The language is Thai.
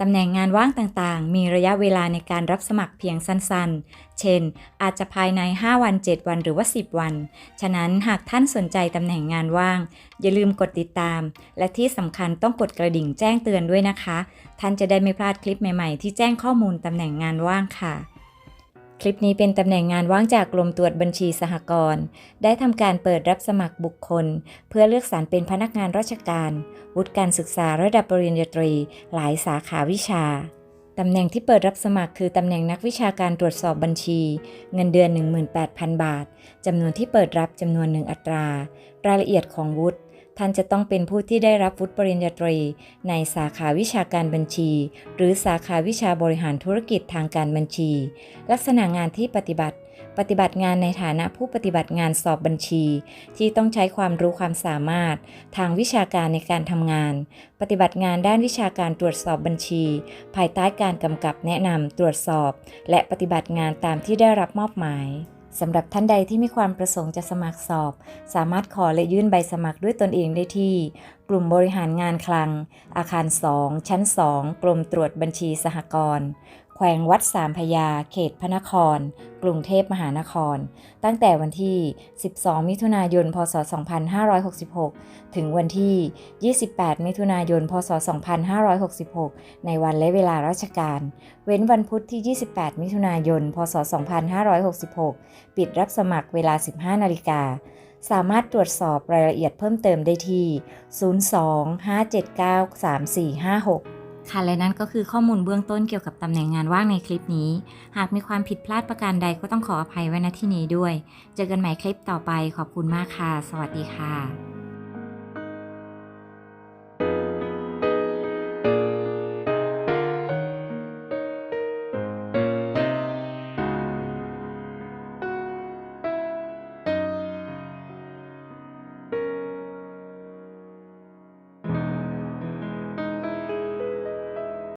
ตำแหน่งงานว่างต่างๆ มีระยะเวลาในการรับสมัครเพียงสั้นๆ เช่น อาจจะภายใน 5 วัน 7 วันหรือว่า 10 วัน ฉะนั้นหากท่านสนใจตำแหน่งงานว่าง อย่าลืมกดติดตาม และที่สำคัญต้องกดกระดิ่งแจ้งเตือนด้วยนะคะ ท่านจะได้ไม่พลาดคลิปใหม่ๆ ที่แจ้งข้อมูลตำแหน่งงานว่างค่ะ ลิปนี้เป็นตำแหน่งงานว่างจากกรมตรวจบัญชีสหกรณ์ได้ทำการเปิดรับสมัครบุคคล เพื่อเลือกสรรเป็นพนักงานราชการ วุฒิการศึกษาระดับปริญญาตรี หลายสาขาวิชาตำแหน่งที่เปิดรับสมัครคือตำแหน่งนักวิชาการตรวจสอบบัญชี เงินเดือน 18,000 บาท จำนวนที่เปิดรับจำนวนหนึ่งอัตรา รายละเอียดของวุฒิ ท่านจะต้องเป็นผู้ที่ได้รับวุฒิปริญญาตรี ในสาขาวิชาการบัญชี หรือสาขาวิชาบริหารธุรกิจทางการบัญชี ลักษณะงานที่ปฏิบัติ ปฏิบัติงานในฐานะผู้ปฏิบัติงานสอบบัญชี ที่ต้องใช้ความรู้ความสามารถ ทางวิชาการในการทำงาน ปฏิบัติงานด้านวิชาการตรวจสอบบัญชี ภายใต้การกำกับแนะนำตรวจสอบ และปฏิบัติงานตามที่ได้รับมอบหมาย สำหรับท่านใดที่มีความประสงค์จะสมัครสอบ สามารถขอและยื่นใบสมัครด้วยตนเองได้ที่กลุ่มบริหารงานคลัง อาคาร 2 ชั้น 2 กรมตรวจบัญชีสหกรณ์แขวงวัดสามพยา เขตพระนคร กรุงเทพมหานคร ตั้งแต่วันที่ 12 มิถุนายน พศ 2566 ถึงวันที่ 28 มิถุนายน พศ 2566 ในวันและเวลาราชการ เว้นวันพุธที่ 28 มิถุนายน พศ 2566 ปิดรับสมัครเวลา 15 นาฬิกา สามารถตรวจสอบรายละเอียดเพิ่มเติมได้ที่ 02-579-3456 ค่ะและนั่นก็คือข้อมูลเบื้องต้นเกี่ยวกับตำแหน่งงานว่างในคลิปนี้ หากมีความผิดพลาดประการใดก็ต้องขออภัยไว้ณที่นี้ด้วย เจอกันใหม่คลิปต่อไปขอบคุณมากค่ะ สวัสดีค่ะ